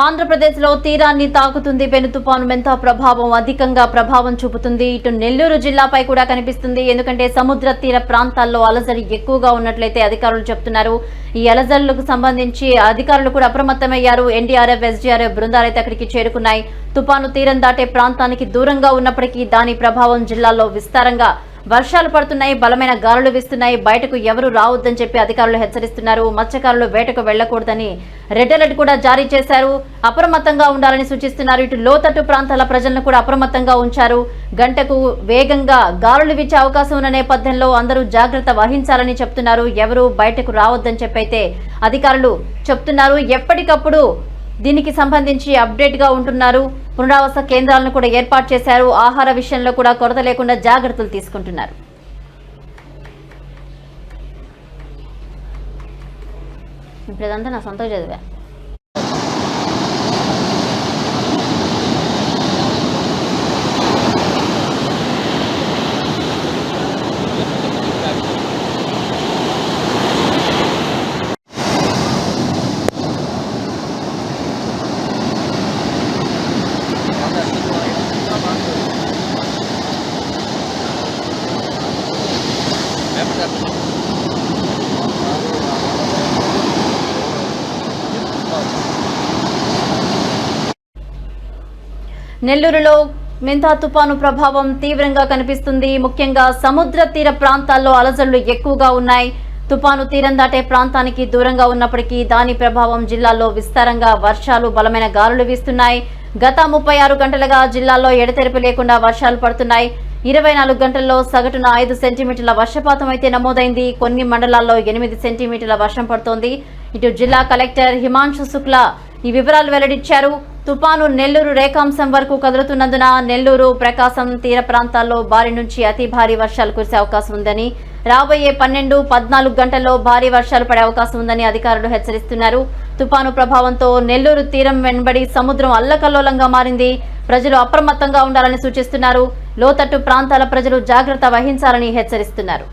ఆంధ్రప్రదేశ్లో తీరాన్ని తాకుతుంది పెను తుపాను మెంతా ప్రభావం? అధికంగా ప్రభావం చూపుతుంది. ఇటు నెల్లూరు జిల్లాపై కూడా కనిపిస్తుంది. ఎందుకంటే సముద్ర తీర ప్రాంతాల్లో అలజడి ఎక్కువగా ఉన్నట్లయితే అధికారులు చెప్తున్నారు. ఈ అలజడులకు సంబంధించి అధికారులు కూడా అప్రమత్తమయ్యారు. ఎన్డీఆర్ఎఫ్ ఎస్డీఆర్ఎఫ్ బృందాలు అయితే అక్కడికి చేరుకున్నాయి. తుపాను తీరం దాటే ప్రాంతానికి దూరంగా ఉన్నప్పటికీ దాని ప్రభావం జిల్లాలో విస్తారంగా వర్షాలు పడుతున్నాయి బలమైన గాలులు వీస్తున్నాయి బయటకు ఎవరు రావద్దని చెప్పి అధికారులు హెచ్చరిస్తున్నారు. మత్స్యకారులు వేటకు వెళ్ళకూడదని రెడ్ అలర్ట్ కూడా జారీ చేశారు. అప్రమత్తంగా ఉండాలని సూచిస్తున్నారు. ఇటు లోతట్టు ప్రాంతాల ప్రజలను కూడా అప్రమత్తంగా ఉంచారు. గంటకు వేగంగా గాలులు వీచే అవకాశం ఉన్న నేపథ్యంలో అందరూ జాగ్రత్త వహించాలని చెప్తున్నారు. ఎవరు బయటకు రావద్దని చెప్పైతే అధికారులు చెప్తున్నారు. ఎప్పటికప్పుడు దీనికి సంబంధించి అప్డేట్గా ఉంటున్నారు. పునరావాస కేంద్రాలను కూడా ఏర్పాటు చేశారు. ఆహార విషయంలో కూడా కొరత లేకుండా జాగ్రత్తలు తీసుకుంటున్నారు. ఇప్పుడు నా సొంత చదివా? నెల్లూరులో మెంతా తుపాను ప్రభావం తీవ్రంగా కనిపిస్తుంది. ముఖ్యంగా సముద్ర తీర ప్రాంతాల్లో అలజడులు ఎక్కువగా ఉన్నాయి. తుపాను తీరం దాటే ప్రాంతానికి దూరంగా ఉన్నప్పటికీ దాని ప్రభావం జిల్లాలో విస్తారంగా వర్షాలు బలమైన గాలులు వీస్తున్నాయి. గత ముప్పై ఆరు గంటలుగా జిల్లాలో ఎడతెరిపి లేకుండా వర్షాలు పడుతున్నాయి. ఇరవై నాలుగు గంటల్లో సగటున ఐదు సెంటీమీటర్ల వర్షపాతం అయితే నమోదైంది. కొన్ని మండలాల్లో ఎనిమిది సెంటీమీటర్ల వర్షం పడుతోంది. ఇటు జిల్లా కలెక్టర్ హిమాంశు శుక్లా ఈ వివరాలు వెల్లడించారు. తుపాను నెల్లూరు రేఖాంశం వరకు కదులుతున్నందున నెల్లూరు ప్రకాశం తీర ప్రాంతాల్లో భారీ నుంచి అతి భారీ వర్షాలు కురిసే అవకాశం ఉందని రాబోయే పన్నెండు పద్నాలుగు గంటల్లో భారీ వర్షాలు పడే అవకాశం ఉందని అధికారులు హెచ్చరిస్తున్నారు. తుపాను ప్రభావంతో నెల్లూరు తీరం వెంబడి సముద్రం అల్లకల్లోలంగా మారింది. ప్రజలు అప్రమత్తంగా ఉండాలని సూచిస్తున్నారు. లోతట్టు ప్రాంతాల ప్రజలు జాగ్రత్త వహించాలని హెచ్చరిస్తున్నారు.